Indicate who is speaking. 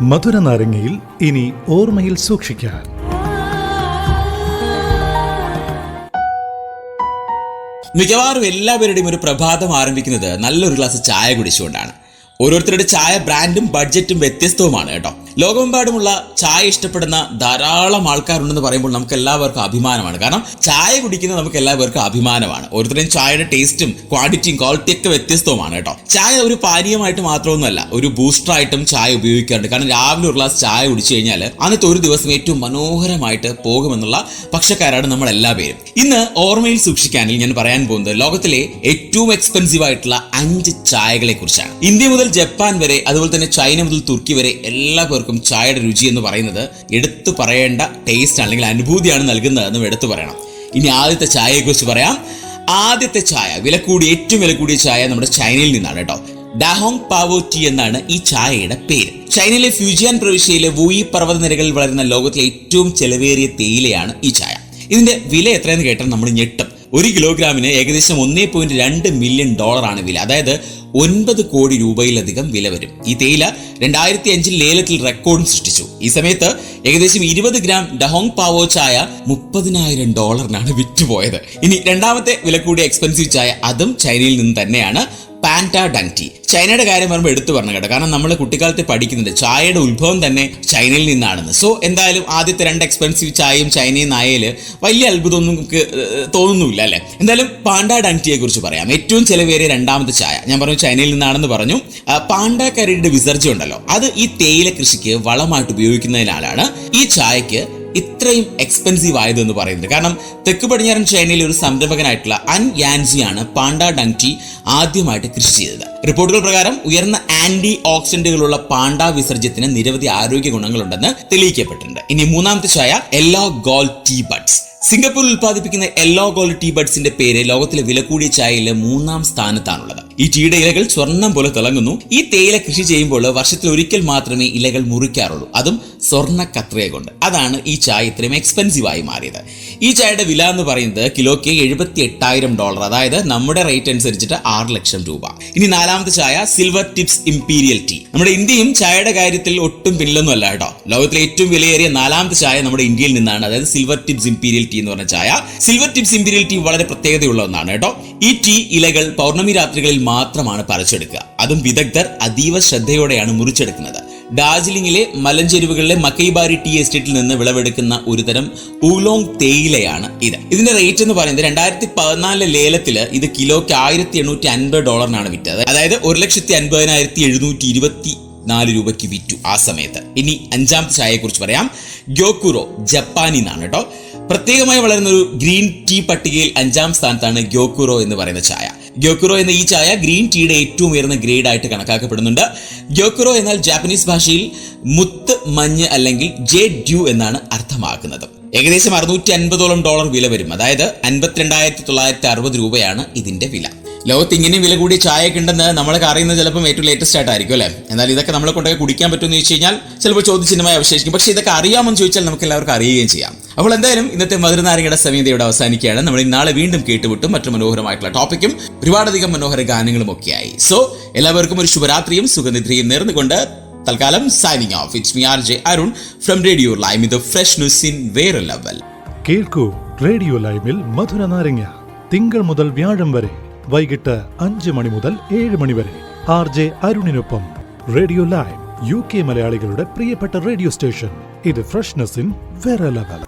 Speaker 1: മധുര നാരങ്ങയിൽ ഇനി ഓർമ്മയിൽ സൂക്ഷിക്കാൻ.
Speaker 2: മിക്കവാറും എല്ലാവരുടെയും ഒരു പ്രഭാതം ആരംഭിക്കുന്നത് നല്ലൊരു ഗ്ലാസ് ചായ കുടിച്ചുകൊണ്ടാണ്. ഓരോരുത്തരുടെ ചായ ബ്രാൻഡും ബഡ്ജറ്റും വ്യത്യസ്തവുമാണ് കേട്ടോ. ലോകമെമ്പാടുമുള്ള ചായ ഇഷ്ടപ്പെടുന്ന ധാരാളം ആൾക്കാരുണ്ടെന്ന് പറയുമ്പോൾ നമുക്ക് എല്ലാവർക്കും അഭിമാനമാണ്. കാരണം ചായ കുടിക്കുന്നത് നമുക്ക് എല്ലാവർക്കും അഭിമാനമാണ്. ഓരോരുത്തരുടെയും ചായയുടെ ടേസ്റ്റും ക്വാണ്ടിറ്റിയും ക്വാളിറ്റിയും ഒക്കെ വ്യത്യസ്തവുമാണ് കേട്ടോ. ചായ ഒരു പാനീയമായിട്ട് മാത്രമൊന്നുമല്ല ഒരു ബൂസ്റ്ററായിട്ടും ചായ ഉപയോഗിക്കാറുണ്ട്. കാരണം രാവിലെ ഒരു ഗ്ലാസ് ചായ കുടിച്ചു കഴിഞ്ഞാൽ അന്നത്തെ ഒരു ദിവസം ഏറ്റവും മനോഹരമായിട്ട് പോകുമെന്നുള്ള പക്ഷക്കാരാണ് നമ്മൾ എല്ലാ പേരും. ഇന്ന് ഓർമ്മയിൽ സൂക്ഷിക്കാനിൽ ഞാൻ പറയാൻ പോകുന്നത് ലോകത്തിലെ ഏറ്റവും എക്സ്പെൻസീവ് ആയിട്ടുള്ള അഞ്ച് ചായകളെ കുറിച്ചാണ് ഇന്ത്യ മുതൽ ജപ്പാൻ വരെ അതുപോലെ തന്നെ ചൈന മുതൽ തുർക്കി വരെ എല്ലാ ചായയുടെ രുചി എന്ന് പറയുന്നത് എടുത്തു പറയേണ്ട ടേസ്റ്റ് അല്ലെങ്കിൽ അനുഭൂതിയാണ് നൽകുന്നത് നൽകുന്നതെന്നും എടുത്തു പറയണം. ഇനി ആദ്യത്തെ ചായയെക്കുറിച്ച് പറയാം. ആദ്യത്തെ ചായ വില കൂടിയ ഏറ്റവും വില കൂടിയ ചായ നമ്മുടെ ചൈനയിൽ നിന്നാണ് കേട്ടോ. ഡാഹോങ് പാവോ ടീ എന്നാണ് ഈ ചായയുടെ പേര്. ചൈനയിലെ ഫ്യൂജിയാൻ പ്രവിശ്യയിലെ വൂയി പർവതനിരകളിൽ വളരുന്ന ലോകത്തിലെ ഏറ്റവും ചെലവേറിയ തേയിലയാണ് ഈ ചായ. ഇതിന്റെ വില എത്രയെന്ന് കേട്ടാൽ നമ്മൾ ഞെട്ടും. ഒരു കിലോഗ്രാമിന് ഏകദേശം ഒന്നേ പോയിന്റ് രണ്ട് മില്യൺ ഡോളറാണ് വില. അതായത് ഒൻപത് കോടി രൂപയിലധികം വില വരും. ഈ തേയില രണ്ടായിരത്തി അഞ്ചിൽ ലേലത്തിൽ റെക്കോർഡും സൃഷ്ടിച്ചു. ഈ സമയത്ത് ഏകദേശം ഇരുപത് ഗ്രാം ഡഹോങ് പാവോ ചായ മുപ്പതിനായിരം ഡോളറിനാണ് വിറ്റുപോയത്. ഇനി രണ്ടാമത്തെ വില കൂടിയ എക്സ്പെൻസീവ് ചായ അതും ചൈനയിൽ നിന്ന് തന്നെയാണ്. പാന്റ ചൈനയുടെ കാര്യം പറയുമ്പോൾ എടുത്തു പറഞ്ഞു കേട്ടോ. കാരണം നമ്മൾ കുട്ടിക്കാലത്ത് പഠിക്കുന്നുണ്ട്. ചായയുടെ ഉത്ഭവം തന്നെ ചൈനയിൽ നിന്നാണെന്ന്. സോ എന്തായാലും ആദ്യത്തെ രണ്ട് എക്സ്പെൻസീവ് ചായയും ചൈനയും നായയിൽ വലിയ അത്ഭുതമൊന്നും നമുക്ക് തോന്നുന്നില്ല അല്ലേ? എന്തായാലും പാണ്ട കുറിച്ച് പറയാം. ഏറ്റവും ചിലവേറിയ രണ്ടാമത്തെ ചായ. ഞാൻ പറഞ്ഞു ചൈനയിൽ നിന്നാണെന്ന് പറഞ്ഞു. പാണ്ട കരടിയുടെ വിസർജ്യം ഉണ്ടല്ലോ. അത് ഈ തേയില കൃഷിക്ക് വളമായിട്ട് ഉപയോഗിക്കുന്നതിനാലാണ് ഈ ചായക്ക് ഇത്രയും എക്സ്പെൻസീവ് ആയതെന്ന് പറയുന്നത്. കാരണം തെക്ക് പടിഞ്ഞാറൻ ചൈനയിലെ ഒരു സംരംഭകനായിട്ടുള്ള അൻ യാൻസിയാണ് പാണ്ട ഡങ്ടി ആദ്യമായിട്ട് കൃഷി ചെയ്തത്. റിപ്പോർട്ടുകൾ പ്രകാരം ഉയർന്ന ആന്റി ഓക്സിഡന്റുകളുള്ള പാണ്ട വിസർജ്യത്തിന് നിരവധി ആരോഗ്യ ഗുണങ്ങളുണ്ടെന്ന് തെളിയിക്കപ്പെട്ടിട്ടുണ്ട്. ഇനി മൂന്നാമത്തെ ചായ എല്ലോ ഗോൾ ടീ ബഡ്സ് സിംഗപ്പൂരിൽ ഉൽപ്പാദിപ്പിക്കുന്ന എല്ലോ ഗോൾ ടീ ബഡ്സിന്റെ പേര് ലോകത്തിലെ വില കൂടിയ ചായയിലെ മൂന്നാം സ്ഥാനത്താണുള്ളത്. ഈ ടീയുടെ ഇലകൾ സ്വർണം പോലെ തിളങ്ങുന്നു. ഈ തേയില കൃഷി ചെയ്യുമ്പോൾ വർഷത്തിൽ ഒരിക്കൽ മാത്രമേ ഇലകൾ മുറിക്കാറുള്ളൂ. അതും സ്വർണ കത്രയെ കൊണ്ട്. അതാണ് ഈ ചായ ഇത്രയും എക്സ്പെൻസീവ് ആയി മാറിയത്. ഈ ചായയുടെ വില എന്ന് പറയുന്നത് കിലോയ്ക്ക് എഴുപത്തി എട്ടായിരം ഡോളർ. അതായത് നമ്മുടെ റേറ്റ് അനുസരിച്ചിട്ട് ആറ് ലക്ഷം രൂപ. ഇനി നാലാമത്തെ ചായ സിൽവർ ടിപ്സ് ഇംപീരിയൽ ടീ നമ്മുടെ ഇന്ത്യയും ചായയുടെ കാര്യത്തിൽ ഒട്ടും പിന്നിലൊന്നും അല്ല കേട്ടോ. ലോകത്തിലെ ഏറ്റവും വിലയേറിയ നാലാമത്തെ ചായ നമ്മുടെ ഇന്ത്യയിൽ നിന്നാണ്. അതായത് സിൽവർ ടിപ്സ് ഇംപീരിയൽ ടീ എന്ന് പറഞ്ഞ ചായ. സിൽവർ ടിപ്സ് ഇംപീരിയൽ ടീ വളരെ പ്രത്യേകതയുള്ള ഒന്നാണ് കേട്ടോ. ഈ ടീ ഇലകൾ പൗർണമി രാത്രികളിൽ മാത്രമാണ് പറിച്ചെടുക്കുക. അതും വിദഗ്ധർ അതീവ ശ്രദ്ധയോടെയാണ് മുറിച്ചെടുക്കുന്നത്. ഡാർജിലിംഗിലെ മലഞ്ചെരുവുകളിലെ മക്കൈബാരി ടീ എസ്റ്റേറ്റിൽ നിന്ന് വിളവെടുക്കുന്ന ഒരുതരം ഊലോങ് തേയിലയാണ് ഇത്. ഇതിന്റെ റേറ്റ് എന്ന് പറയുന്നത് രണ്ടായിരത്തി പതിനാലിലെ ലേലത്തിൽ ഇത് കിലോയ്ക്ക് ആയിരത്തി എണ്ണൂറ്റി അൻപത് ഡോളറിനാണ് വിറ്റത്. അതായത് ഒരു ലക്ഷത്തി അൻപതിനായിരത്തി എഴുന്നൂറ്റി ഇരുപത്തി നാല് രൂപയ്ക്ക് വിറ്റു ആ സമയത്ത്. ഇനി അഞ്ചാം ചായയെ കുറിച്ച് പറയാം. ഗ്യോക്കുറോ ജപ്പാനിൽ നിന്നാണ് കേട്ടോ. പ്രത്യേകമായി വളരുന്ന ഒരു ഗ്രീൻ ടീ പട്ടികയിൽ അഞ്ചാം സ്ഥാനത്താണ് ഗ്യോക്കുറോ എന്ന് പറയുന്ന ചായ. ഗ്യോക്കുറോ എന്ന ഈ ചായ ഗ്രീൻ ടീയുടെ ഏറ്റവും ഉയർന്ന ഗ്രേഡ് ആയിട്ട് കണക്കാക്കപ്പെടുന്നുണ്ട്. ഗ്യോക്കുറോ എന്നാൽ ജാപ്പനീസ് ഭാഷയിൽ മുത്ത് മഞ്ഞ് അല്ലെങ്കിൽ ജെ ഡ്യൂ എന്നാണ് അർത്ഥമാക്കുന്നത്. ഏകദേശം അറുന്നൂറ്റി അൻപതോളം ഡോളർ വില വരും. അതായത് അൻപത്തിരണ്ടായിരത്തി തൊള്ളായിരത്തി അറുപത് രൂപയാണ് ഇതിന്റെ വില. ലോകത്ത് ഇങ്ങനെയും വില കൂടിയ ചായയൊക്കെ ഉണ്ടെന്ന് നമ്മളൊക്കെ അറിയുന്നത് ചിലപ്പോൾ ഏറ്റവും ലേറ്റസ്റ്റ് ആയിട്ടായിരിക്കും അല്ലേ? എന്നാൽ ഇതൊക്കെ നമ്മളെ കൊണ്ടൊക്കെ കുടിക്കാൻ പറ്റുമെന്ന് ചോദിച്ചു കഴിഞ്ഞാൽ ചിലപ്പോൾ ചോദ്യചിഹ്നമായി അവശേഷിക്കും. പക്ഷേ ഇതൊക്കെ അറിയാമെന്ന് ചോദിച്ചാൽ നമുക്ക് എല്ലാവർക്കും അറിയുകയും ചെയ്യാം. അപ്പോൾ എന്തായാലും ഇന്നത്തെ മധുരനാരങ്ങയുടെ സമീതയോടെ അവസാനിക്കുകയാണ്. നമ്മൾ നാളെ വീണ്ടും കേട്ടുവിട്ടും മറ്റു മനോഹരമായിട്ടുള്ള ടോപ്പിക്കും ഒരുപാടധികം മനോഹര ഗാനങ്ങളും ഒക്കെയായി. സോ എല്ലാവർക്കും ഒരു ശുഭരാത്രിയും സുഖനിദ്രയും നേർന്നുകൊണ്ട് തൽക്കാലം signing off it's me R J Arun from radio Lime ഇത് ഫ്രഷ് ന്യൂസ് ഇൻ വേറെ ലെവൽ
Speaker 1: കേൾക്കൂ റേഡിയോ ലൈമിൽ മധുര നാരങ്ങ തിങ്കൾ മുതൽ വ്യാഴം വരെ. വൈകിട്ട് അഞ്ച് മണി മുതൽ ഏഴ് മണി വരെ. ആർ ജെ അരുണിനൊപ്പം റേഡിയോ ലൈവ് യു കെ മലയാളികളുടെ പ്രിയപ്പെട്ട റേഡിയോ സ്റ്റേഷൻ ഇത് ഫ്രഷ്നെസ് ഇൻ വേറെ ലെവൽ.